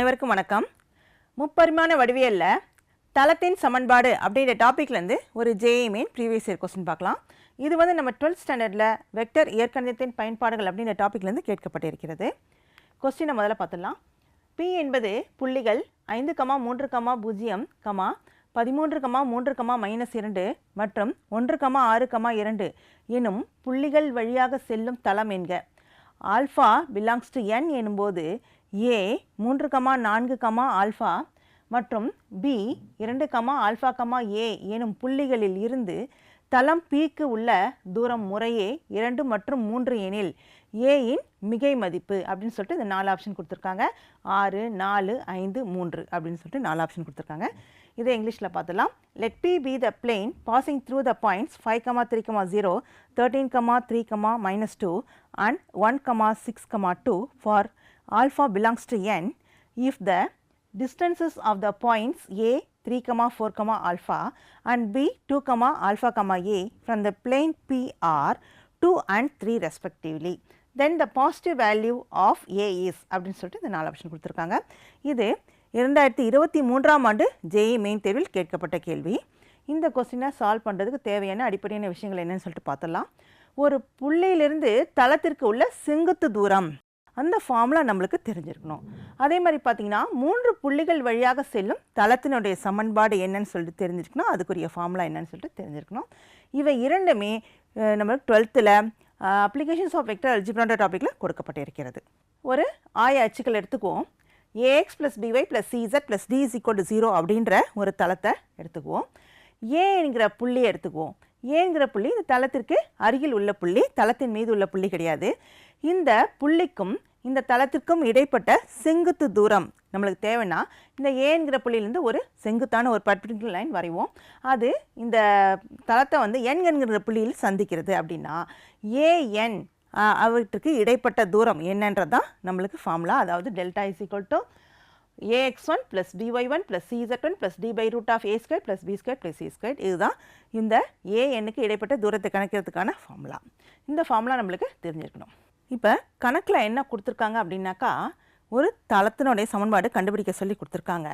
அனைவருக்கும் வணக்கம். முப்பரிமாண வடிவியலில் தளத்தின் சமன்பாடு அப்படின்ற டாப்பிக்லேருந்து ஒரு JEE main previous year question பார்க்கலாம். இது வந்து நம்ம டுவெல்த் ஸ்டாண்டர்டில் வெக்டர் இயற்கணிதத்தின் பயன்பாடுகள் அப்படின்ற டாப்பிக்லேருந்து கேட்கப்பட்டிருக்கிறது. கொஸ்டினை முதல்ல பார்த்துடலாம். பி என்பது புள்ளிகள் ஐந்து கமா மூன்று கமா பூஜ்ஜியம் கமா பதிமூன்று கமா மூன்று கமா மைனஸ் இரண்டு மற்றும் ஒன்று கமா ஆறு கமா இரண்டு எனும் புள்ளிகள் வழியாக செல்லும் தளம் என்க. ஆல்ஃபா பிலாங்ஸ் டு என் எனும்போது ஏ மூன்று கமா நான்கு கமா ஆல்ஃபா மற்றும் பி இரண்டு கமா ஆல்ஃபா கமா ஏ எனும் புள்ளிகளில் இருந்து தளம் பிக்கு உள்ள தூரம் முறையே இரண்டு மற்றும் மூன்று எனில் ஏயின் மிகை மதிப்பு அப்படின்னு சொல்லிட்டு இந்த நாலு ஆப்ஷன் கொடுத்துருக்காங்க. ஆறு நாலு ஐந்து மூன்று அப்படின்னு சொல்லிட்டு நாலு ஆப்ஷன் கொடுத்துருக்காங்க. இதை இங்கிலீஷில் பார்த்துலாம் let P be the plane passing through the points five comma three comma zero thirteen comma three comma minus two and one comma six comma two for alpha belongs to N if the distances of the points a 3 comma 4 comma alpha and b 2 comma alpha comma a from the plane p are 2 and 3 respectively. Then the positive value of a is அப்படின்னு சொல்லிட்டு இந்த நாலு option கொடுத்துருக்காங்க. இது இரண்டாயிரத்தி இருபத்தி மூன்றாம் ஆண்டு ஜேஇ மெயின் தேர்வில் கேட்கப்பட்ட கேள்வி. இந்த கொஸ்டினை சால்வ் பண்ணுறதுக்கு தேவையான அடிப்படையான விஷயங்கள் என்னென்னு சொல்லிட்டு பார்த்தலாம் ஒரு புள்ளியிலிருந்து தளத்திற்கு உள்ள செங்குத்து தூரம். அந்த ஃபார்முலா நம்மளுக்கு தெரிஞ்சிருக்கணும். அதே மாதிரி பார்த்தீங்கன்னா மூன்று புள்ளிகள் வழியாக செல்லும் தளத்தினுடைய சமன்பாடு என்னன்னு சொல்லிட்டு தெரிஞ்சிருக்கணும். அதுக்குரிய ஃபார்முலா என்னன்னு சொல்லிட்டு தெரிஞ்சிருக்கணும். இவை இரண்டுமே நம்மளுக்கு டுவெல்த்தில் அப்ளிகேஷன்ஸ் ஆஃப் வெக்டர் அல்ஜிப்ரான்ற டாப்பிக்கில் கொடுக்கப்பட்டிருக்கிறது. ஒரு ஆய அச்சுக்கள் எடுத்துக்குவோம். A x plus b y plus CZ plus d is equal to zero அப்படின்ற ஒரு தளத்தை எடுத்துக்குவோம். ஏ என்கிற புள்ளியை எடுத்துக்குவோம். ஏங்கிற புள்ளி இந்த தளத்திற்கு அருகில் உள்ள புள்ளி தளத்தின் மீது உள்ள புள்ளி கிடையாது. இந்த புள்ளிக்கும் இந்த தளத்திற்கும் இடைப்பட்ட செங்குத்து தூரம் நம்மளுக்கு தேவைன்னா இந்த ஏங்கிற புள்ளியிலேருந்து ஒரு செங்குத்தான ஒரு பர்டிகுலர் லைன் வரைவோம். அது இந்த தளத்தை வந்து என் என்கிற புள்ளியில் சந்திக்கிறது அப்படின்னா ஏஎன் அவற்றுக்கு இடைப்பட்ட தூரம் என்னன்றது தான் நம்மளுக்கு ஃபார்முலா அதாவது delta is equal to ax1 plus dy1 plus cz1 plus d by root of a square plus b square plus c square இதுதான் இந்த ஏஎனுக்கு இடைப்பட்ட தூரத்தை கணக்கிறதுக்கான ஃபார்முலா இந்த ஃபார்முலா நம்மளுக்கு தெரிஞ்சிருக்கணும். இப்போ கணக்கில் என்ன கொடுத்துருக்காங்க அப்படின்னாக்கா ஒரு தளத்தினுடைய சமன்பாடு கண்டுபிடிக்க சொல்லி கொடுத்துருக்காங்க.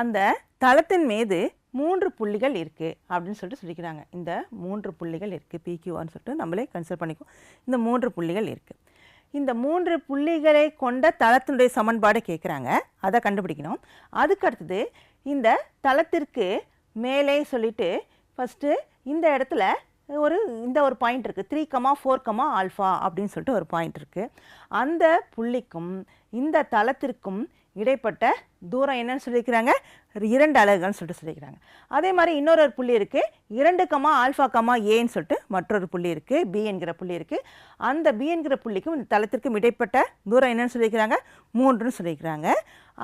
அந்த தளத்தின் மீது மூன்று புள்ளிகள் இருக்குது அப்படின்னு சொல்லிட்டு சொல்லிக்கிறாங்க. இந்த மூன்று புள்ளிகள் இருக்குது பிக்யூஆன்னு சொல்லிட்டு நம்மளே கன்சிடர் பண்ணிக்குவோம். இந்த மூன்று புள்ளிகள் இருக்குது இந்த மூன்று புள்ளிகளை கொண்ட தளத்தினுடைய சமன்பாடு கேட்குறாங்க அதை கண்டுபிடிக்கணும். அதுக்கு அடுத்தது இந்த தளத்திற்கு மேலே சொல்லிட்டு ஃபஸ்ட்டு இந்த இடத்துல ஒரு இந்த ஒரு பாயிண்ட் இருக்குது three comma four comma alpha அப்படின்னு சொல்லிட்டு ஒரு பாயிண்ட் இருக்குது அந்த புள்ளிக்கும் இந்த தளத்திற்கும் இடைப்பட்ட தூரம் என்னன்னு சொல்லியிருக்கிறாங்க. இரண்டு அலகுகள்னு சொல்லிட்டு சொல்லியிருக்கிறாங்க. அதே மாதிரி இன்னொரு ஒரு புள்ளி இருக்குது இரண்டு கமா ஆல்ஃபா கமா ஏன்னு சொல்லிட்டு மற்றொரு புள்ளி இருக்குது பி என்கிற புள்ளி இருக்குது அந்த பி என்கிற புள்ளிக்கும் இந்த தளத்திற்கும் இடைப்பட்ட தூரம் என்னன்னு சொல்லியிருக்கிறாங்க. மூன்றுன்னு சொல்லியிருக்கிறாங்க.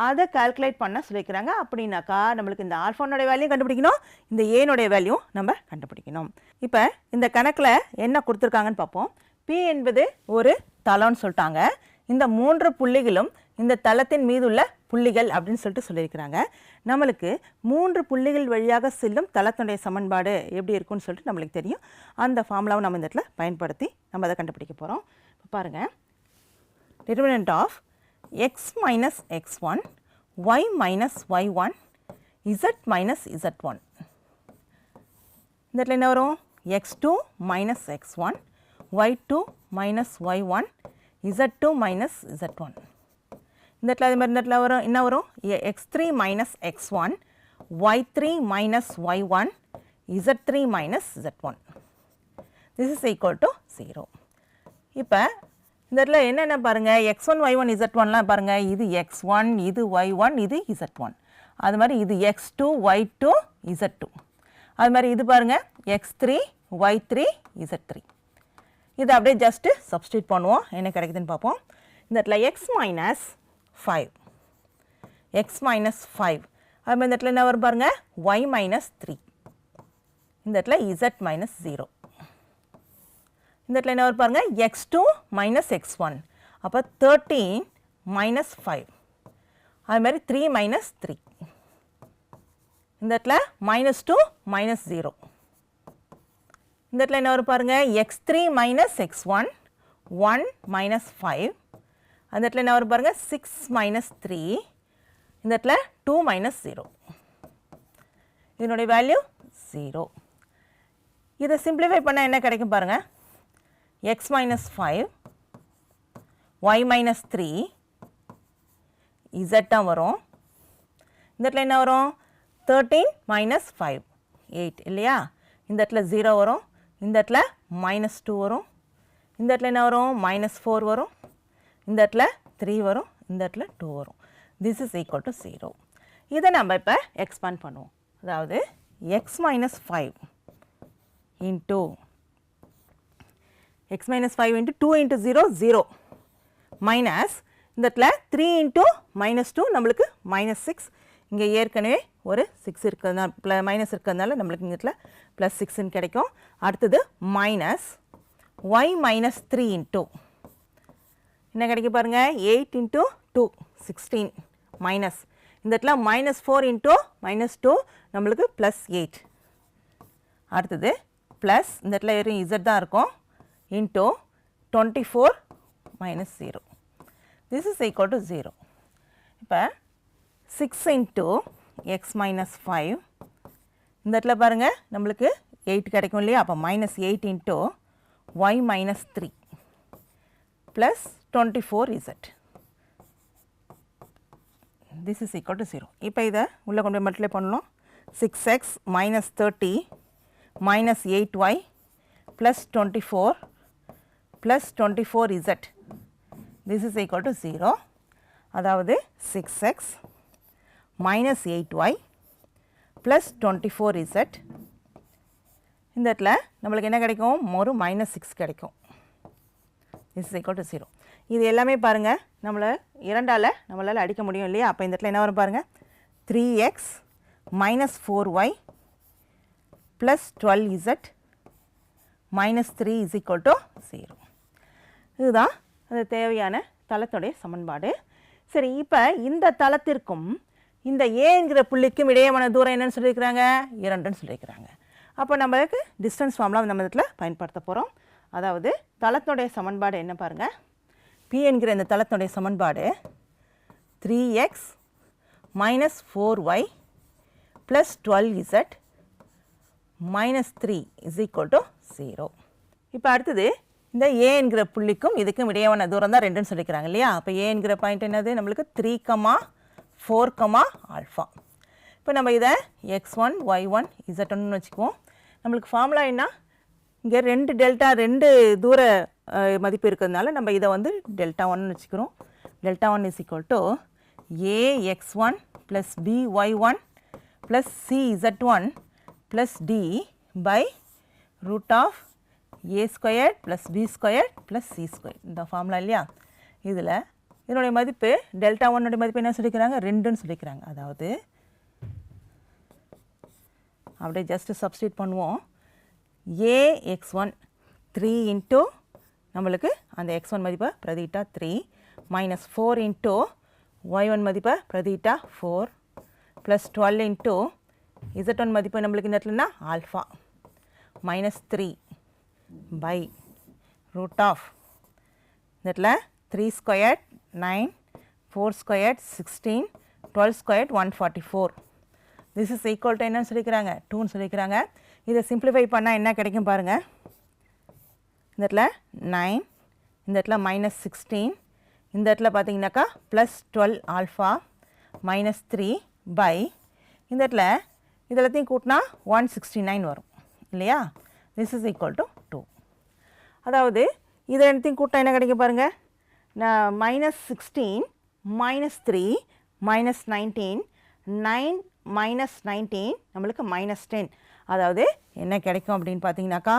அதை கால்குலேட் பண்ண சொல்லியிருக்கிறாங்க. அப்படின்னாக்கா நம்மளுக்கு இந்த ஆல்ஃபானுடைய வேல்யூ கண்டுபிடிக்கணும். இந்த ஏனுடைய வேல்யூ நம்ம கண்டுபிடிக்கணும். இப்போ இந்த கணக்கில் என்ன கொடுத்துருக்காங்கன்னு பார்ப்போம். பி என்பது ஒரு தளம்னு சொல்லிட்டாங்க. இந்த மூன்று புள்ளிகளும் இந்த தளத்தின் மீதுள்ள புள்ளிகள் அப்படின்னு சொல்லிட்டு சொல்லியிருக்கிறாங்க. நம்மளுக்கு மூன்று புள்ளிகள் வழியாக செல்லும் தளத்தினுடைய சமன்பாடு எப்படி இருக்கும்னு சொல்லிட்டு நம்மளுக்கு தெரியும். அந்த ஃபார்முலாவை நம்ம இந்த இடத்துல பயன்படுத்தி நம்ம அதை கண்டுபிடிக்க போகிறோம் இப்போ பாருங்கள் determinant of x minus x one y minus y one z minus z one இந்த இடத்துல என்ன வரும்? X two minus x one y two minus y one z two minus z one இந்த இடத்துல அதே மாதிரி இந்த இடத்துல வரும். என்ன வரும்? X three minus x one y three minus y one z three minus z one this is equal to zero இப்போ இந்த இடத்துல என்னென்ன பாருங்கள் x one y one z ஒன்லாம் பாருங்கள் இது எக்ஸ் ஒன் இது ஒய் ஒன் இது இசட் ஒன் அது மாதிரி இது x two y two z two அது மாதிரி இது பாருங்கள் x three y three z three இதை அப்படியே ஜஸ்ட்டு சப்ஸ்டியூட் பண்ணுவோம். என்ன கிடைக்குதுன்னு பார்ப்போம். இந்த இடத்துல x minus five x minus five அது மாதிரி இந்த இடத்துல என்ன வரும் பாருங்கள் ஒய் மைனஸ் த்ரீ இந்த இடத்துல இசட் மைனஸ் ஜீரோ இந்த இடத்துல என்ன வரும் பாருங்கள் x two minus x one அப்போ தேர்ட்டீன் மைனஸ் ஃபைவ் அது த்ரீ மைனஸ் த்ரீ இந்த இடத்துல மைனஸ் டூ மைனஸ் ஜீரோ இந்த இடத்துல என்ன வரும் பாருங்கள் x three minus x one one minus five அந்த இடத்துல என்ன வரும் பாருங்கள் சிக்ஸ் மைனஸ் த்ரீ இந்த இடத்துல டூ மைனஸ் ஜீரோ இதனுடைய வேல்யூ ஜீரோ இதை சிம்பிளிஃபை பண்ணால் என்ன கிடைக்கும் பாருங்கள் x minus five y minus three இசட்டாக வரும். இந்த இடத்துல என்ன வரும்? தேர்ட்டீன் மைனஸ் ஃபைவ் எயிட் இல்லையா? இந்த இடத்துல ஜீரோ வரும். இந்த இடத்துல மைனஸ் டூ வரும். இந்த இடத்துல என்ன வரும்? மைனஸ் ஃபோர் வரும். இந்த இடத்துல த்ரீ வரும் இந்த இடத்துல டூ வரும். This is equal to zero இதை நம்ம இப்போ எக்ஸ்பேண்ட் பண்ணுவோம். அதாவது x minus five into x minus five into two into zero zero minus இந்த இடத்துல த்ரீ இன்ட்டு மைனஸ் டூ நம்மளுக்கு மைனஸ் சிக்ஸ் இங்கே ஏற்கனவே ஒரு சிக்ஸ் இருக்கிறதுனால ப்ள மைனஸ் இருக்கிறதுனால நம்மளுக்கு இந்த இடத்துல ப்ளஸ் சிக்ஸ்ன்னு கிடைக்கும். அடுத்தது minus y minus three into என்ன கிடைக்க பாருங்கள் eight into two sixteen minus இந்த இடத்துல minus four into minus two நம்மளுக்கு ப்ளஸ் எயிட் அடுத்தது ப்ளஸ் இந்த இடத்துல வெறும் இசட் தான் இருக்கும். Into twenty four minus zero this is equal to zero இப்போ six into x minus five இந்த இடத்துல பாருங்கள் நம்மளுக்கு எயிட் கிடைக்கும் இல்லையா? அப்போ minus eight into y minus three plus twenty four z this is equal to zero இப்போ இதை உள்ளே கொண்டு போய் மல்டிப்ளை பண்ணலாம் six x minus thirty minus eight y plus twenty four plus twenty four z this is அதாவது six x minus eight y plus twenty four இந்த இடத்துல நம்மளுக்கு என்ன கிடைக்கும்? ஒரு மைனஸ் சிக்ஸ் கிடைக்கும். இஸ் ஈக்குவல் டு ஜீரோ இது எல்லாமே பாருங்கள் நம்மளை இரண்டால் நம்மளால் அடிக்க முடியும் இல்லையா? அப்போ இந்த இடத்துல என்ன வரும் பாருங்கள் three x minus four y plus twelve z minus three is equal to zero இதுதான் அது தேவையான தளத்துடைய சமன்பாடு. சரி இப்போ இந்த தளத்திற்கும் இந்த ஏங்கிற புள்ளிக்கும் இடையேமான தூரம் என்னன்னு சொல்லியிருக்கிறாங்க? இரண்டுன்னு சொல்லியிருக்கிறாங்க. அப்போ நம்மளுக்கு டிஸ்டன்ஸ் ஃபார்ம்லாம் நம்ம இதில் பயன்படுத்த போகிறோம் அதாவது தளத்தினுடைய சமன்பாடு என்ன பாருங்கள் பி என்கிற இந்த தளத்தினுடைய சமன்பாடு three x minus four y plus twelve z minus three is equal to zero இப்போ அடுத்தது இந்த ஏ என்கிற புள்ளிக்கும் இதுக்கும் இடையான தூரம் தான் ரெண்டுன்னு சொல்லிக்கிறாங்க இல்லையா? அப்போ ஏ என்கிற பாயிண்ட் என்னது? நம்மளுக்கு three comma four comma alpha இப்போ நம்ம இதை x one y one z ஒன்னு வச்சுக்குவோம். நம்மளுக்கு ஃபார்முலா என்ன? இங்கே ரெண்டு டெல்டா ரெண்டு தூர மதிப்பு இருக்கிறதுனால நம்ம இதை வந்து டெல்டா ஒன்னு வச்சுக்கிறோம். Delta one is equal to a x one plus b y one plus c z one plus d by root of a square plus b square plus c square இந்த ஃபார்முலா இல்லையா? இதில் இதனுடைய மதிப்பு delta ஒன்னுடைய மதிப்பு என்ன சொல்லிக்கிறாங்க? ரெண்டுன்னு சொல்லிக்கிறாங்க. அதாவது அப்படியே ஜஸ்ட்டு சப்ஸ்டியூட் பண்ணுவோம். A x one three into நம்மளுக்கு அந்த எக்ஸ் ஒன் மதிப்பை பிரதிட்டா three minus four into y one மதிப்பை பிரதிட்டா four plus twelve into z one மதிப்பு நம்மளுக்கு இந்த இடத்துலனா alpha minus three by root of இந்த இடத்துல three square nine four square sixteen twelve square one forty four this is equal to என்னன்னு சொல்லிக்கிறாங்க? டூன்னு சொல்லிக்கிறாங்க. இதை சிம்பிளிஃபை பண்ணால் என்ன கிடைக்கும் பாருங்கள் இந்த இடத்துல நைன் இந்த இடத்துல மைனஸ் சிக்ஸ்டீன் இந்த இடத்துல பார்த்தீங்கன்னாக்கா plus twelve alpha minus three by இந்த இடத்துல இது எல்லாத்தையும் கூட்டினா ஒன் சிக்ஸ்டி நைன் வரும். இல்லையா? This is equal to two அதாவது இதை எல்லாத்தையும் கூட்டினா என்ன கிடைக்கும் பாருங்கள் நான் minus sixteen minus three minus nineteen nine minus nineteen நம்மளுக்கு மைனஸ் டென் அதாவது என்ன கிடைக்கும் அப்படின்னு பார்த்தீங்கன்னாக்கா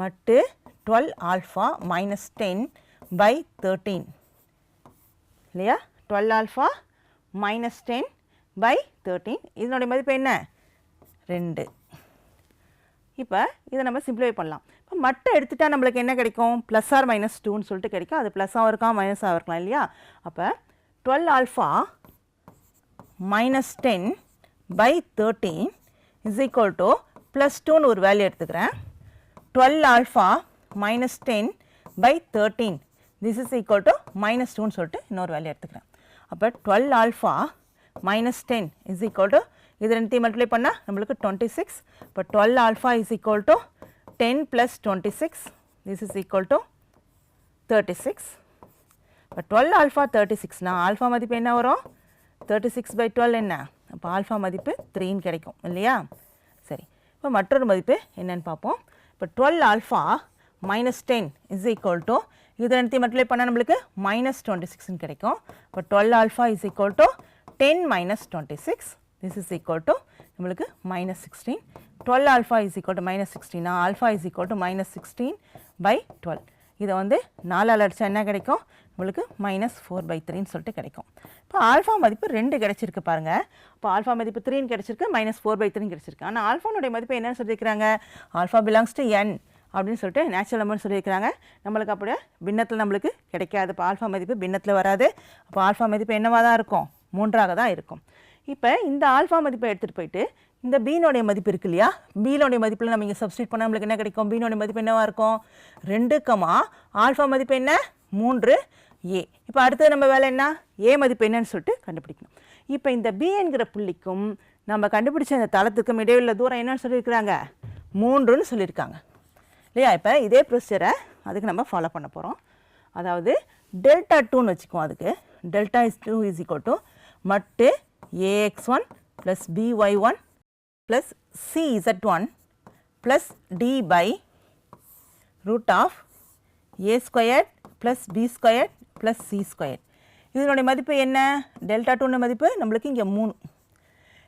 மட்டு twelve alpha minus ten by thirteen இல்லையா? Twelve alpha minus ten by thirteen இதனுடைய மதிப்பு என்ன? ரெண்டு. இப்போ இதை நம்ம சிம்பிளிஃபை பண்ணலாம். இப்போ மட்டை எடுத்துட்டால் நம்மளுக்கு என்ன கிடைக்கும்? ப்ளஸ் ஆர் மைனஸ் டூன்னு சொல்லிட்டு கிடைக்கும். அது ப்ளஸ்ஸாகவும் இருக்கலாம் மைனஸாகவும் இருக்கலாம் இல்லையா? அப்போ twelve alpha minus ten by thirteen is equal to plus டூன்னு ஒரு வேல்யூ எடுத்துக்கிறேன். Twelve alpha minus ten by thirteen this is equal to minus டூன்னு சொல்லிட்டு இன்னொரு வேல்யூ எடுத்துக்கிறேன். அப்போ twelve alpha minus ten is equal to இது ரெண்டுத்தையும் மல்டிப்ளை பண்ணால் நம்மளுக்கு டுவெண்ட்டி சிக்ஸ் இப்போ twelve alpha is equal to ten plus twenty six this is equal to thirty six இப்போ டுவெல் ஆல்ஃபா தேர்ட்டி சிக்ஸ்னா ஆல்ஃபா மதிப்பு என்ன வரும்? தேர்ட்டி சிக்ஸ் பை டுவெல் என்ன? அப்போ ஆல்ஃபா மதிப்பு த்ரீன்னு கிடைக்கும் இல்லையா? இப்போ மற்றொரு மதிப்பு என்னென்னு பார்ப்போம். இப்போ twelve alpha minus ten is equal to இது ரெண்டுத்தையும் மல்டிப்ளை பண்ணால் நம்மளுக்கு மைனஸ் டுவெண்ட்டி சிக்ஸ்னு கிடைக்கும். இப்போ twelve alpha is equal to ten minus twenty six this is equal to நம்மளுக்கு minus sixteen twelve alpha is equal to minus சிக்ஸ்டீனா alpha is equal to minus sixteen by twelve இதை வந்து நாலால் அடித்தா என்ன கிடைக்கும்? நம்மளுக்கு மைனஸ் ஃபோர் பை த்ரீன்னு சொல்லிட்டு கிடைக்கும். இப்போ ஆல்ஃபா மதிப்பு ரெண்டு கிடச்சிருக்கு பாருங்கள் இப்போ ஆல்ஃபா மதிப்பு த்ரீன்னு கிடச்சிருக்கு மைனஸ் ஃபோர் பை த்ரீன்னு கிடைச்சிருக்கு. ஆனால் ஆல்ஃபானுடைய மதிப்பு என்னன்னு சொல்லியிருக்கிறாங்க? ஆல்ஃபா பிலாங்ஸ் டு என் அப்படின்னு சொல்லிட்டு நேச்சுரல் நம்பர்னு சொல்லியிருக்கிறாங்க. நம்மளுக்கு அப்படியே பின்னத்தில் நம்மளுக்கு கிடைக்காது. இப்போ ஆல்ஃபா மதிப்பு பின்னத்தில் வராது. அப்போ ஆல்ஃபா மதிப்பு என்னவாக தான் இருக்கும்? மூன்றாக தான் இருக்கும். இப்போ இந்த ஆல்ஃபா மதிப்பை எடுத்துகிட்டு போயிட்டு இந்த பீனோடைய மதிப்பு இருக்கு இல்லையா? பீனோடைய மதிப்பில் நம்ம இங்கே சப்ஸ்டியூட் பண்ணால் நம்மளுக்கு என்ன கிடைக்கும்? பீனோடைய மதிப்பு என்னவாக இருக்கும்? ரெண்டு கமா ஆல்ஃபா மதிப்பு என்ன? மூன்று. ஏ. இப்போ அடுத்தது நம்ம வேலை என்ன? ஏ மதிப்பு என்னன்னு சொல்லிட்டு கண்டுபிடிக்கணும். இப்போ இந்த பி என்கிற புள்ளிக்கும் நம்ம கண்டுபிடிச்ச இந்த தளத்துக்கும் இடையுள்ள தூரம் என்னன்னு சொல்லியிருக்கிறாங்க? மூன்றுன்னு சொல்லியிருக்காங்க. இல்லையா? இப்போ இதே ப்ரொசீஜரை அதுக்கு நம்ம ஃபாலோ பண்ண போகிறோம் அதாவது டெல்டா டூன்னு வச்சுக்குவோம் அதுக்கு. Delta is two is equal to மட்டு a x one plus b y one plus CZ one plus d by root of a squared plus b square plus c square இதனுடைய மதிப்பு என்ன? டெல்டா டூன்னு மதிப்பு நம்மளுக்கு இங்கே மூணு.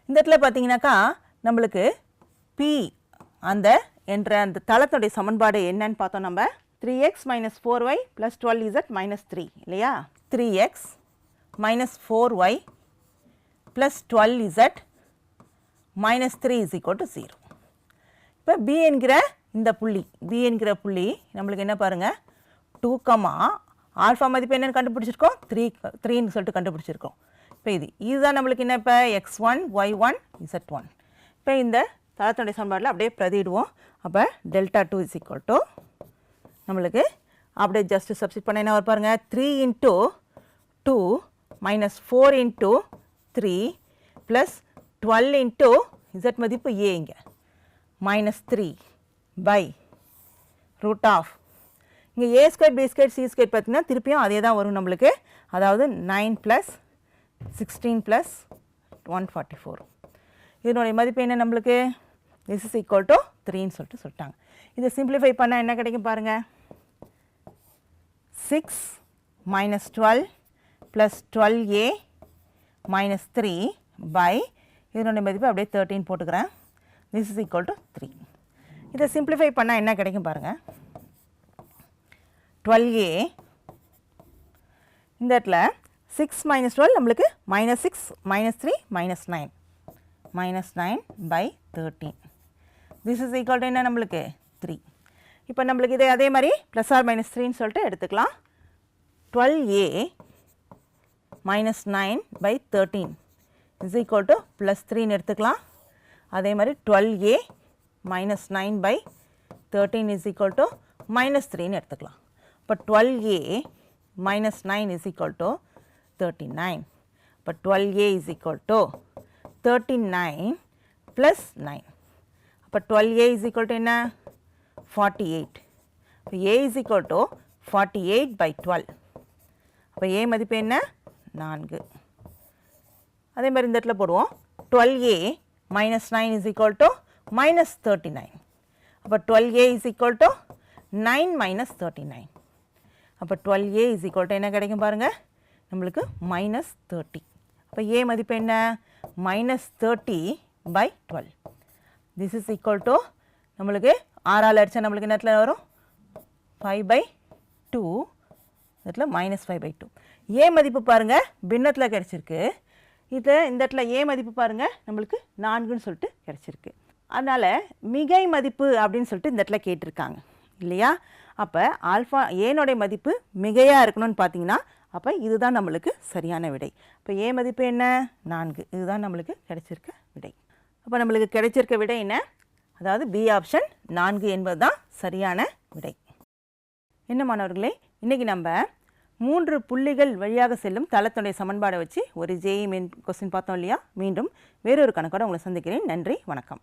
இந்த இடத்துல பார்த்தீங்கன்னாக்கா நம்மளுக்கு பி அந்த என்ற அந்த தளத்துடைய சமன்பாடு என்னன்னு பார்த்தோம் நம்ம. Three x minus four y plus twelve z minus three இல்லையா? Three x minus four y plus twelve z minus three is equal to zero இப்போ பி என்கிற இந்த புள்ளி பி என்கிற புள்ளி நம்மளுக்கு என்ன பாருங்கள் டூ கமா ஆல்ஃபா மதிப்பு என்னென்னு கண்டுபிடிச்சிருக்கோம். த்ரீ த்ரீன்னு சொல்லிட்டு கண்டுபிடிச்சிருக்கோம். இப்போ இது இதுதான் நம்மளுக்கு என்ன இப்போ? X one y one z one இப்போ இந்த தளத்துடைய சமன்பாடில் அப்படியே பிரதிடுவோம் அப்போ delta two is equal to நம்மளுக்கு அப்படியே ஜஸ்ட் சப்ஸ்டிட் பண்ண என்ன வரும் பாருங்கள் three into two minus four into three plus twelve into z மதிப்பு ஏ இங்கே. Minus three by root of இங்கே a square b square c square பார்த்தீங்கன்னா திருப்பியும் அதே தான் வரும் நம்மளுக்கு. அதாவது nine plus sixteen plus one forty four இதனுடைய மதிப்பு என்ன நம்மளுக்கு? திஸ் இஸ் ஈக்குவல் டு த்ரீன்னு சொல்லிட்டு சொல்லிட்டாங்க. இதை சிம்பிளிஃபை பண்ணால் என்ன கிடைக்கும் பாருங்கள் six minus twelve plus twelve a minus three by இதனுடைய மதிப்பு அப்படியே தேர்ட்டின் போட்டுக்கிறேன். This is equal to three இதை சிம்பிளிஃபை பண்ணால் என்ன கிடைக்கும் பாருங்கள் டுவெல் ஏ இந்த இடத்துல சிக்ஸ் மைனஸ் டுவெல் நம்மளுக்கு minus six minus three minus nine minus nine by thirteen this is equal to என்ன நம்மளுக்கு? த்ரீ இப்போ நம்மளுக்கு இதே அதே மாதிரி ப்ளஸ் ஆர் மைனஸ் த்ரீன்னு சொல்லிட்டு எடுத்துக்கலாம். Twelve a minus nine by thirteen is equal to plus த்ரீன்னு எடுத்துக்கலாம். அதே மாதிரி twelve a minus nine by thirteen is equal to minus த்ரீன்னு எடுத்துக்கலாம். இப்போ twelve a minus nine is equal to thirty nine இப்போ twelve a is equal to thirty nine plus nine அப்போ twelve A is equal என்ன? Forty eight இப்போ a is equal to forty eight by அப்போ ஏ மதிப்பு என்ன? நான்கு. அதே மாதிரி இந்த இடத்துல போடுவோம். Twelve a minus nine is equal to minus thirty nine அப்போ twelve a is equal to nine minus thirty nine அப்போ twelve a is equal to என்ன கிடைக்கும் பாருங்கள் நம்மளுக்கு மைனஸ் தேர்ட்டி அப்போ ஏ மதிப்பு என்ன? Minus thirty by twelve this is equal to நம்மளுக்கு ஆறால் அடித்தா நம்மளுக்கு என்னத்தில் வரும்? ஃபைவ் பை டூ இதில் minus five by two a மதிப்பு பாருங்கள் பின்னத்தில் கிடச்சிருக்கு. இது இந்த இடத்துல ஏ மதிப்பு பாருங்கள் நம்மளுக்கு நான்குன்னு சொல்லிட்டு கிடச்சிருக்கு. அதனால் மிகை மதிப்பு அப்படின்னு சொல்லிட்டு இந்த இடத்துல கேட்டிருக்காங்க. இல்லையா? அப்போ ஆல்ஃபா ஏனுடைய மதிப்பு மிகையாக இருக்கணும்னு பார்த்தீங்கன்னா அப்போ இதுதான் நம்மளுக்கு சரியான விடை. இப்போ ஏ மதிப்பு என்ன? நான்கு. இதுதான் நம்மளுக்கு கிடைச்சிருக்க விடை. அப்போ நம்மளுக்கு கிடைச்சிருக்க விடை என்ன? அதாவது பி ஆப்ஷன் நான்கு என்பது தான் சரியான விடை. என்ன மாணவர்களே இன்றைக்கி நம்ம மூன்று புள்ளிகள் வழியாக செல்லும் தளத்துடைய சமன்பாடை வச்சு ஒரு ஜேஇ மெயின் கொஸ்டின் பார்த்தோம் இல்லையா? மீண்டும் வேறொரு கணக்கோட உங்களை சந்திக்கிறேன். நன்றி வணக்கம்.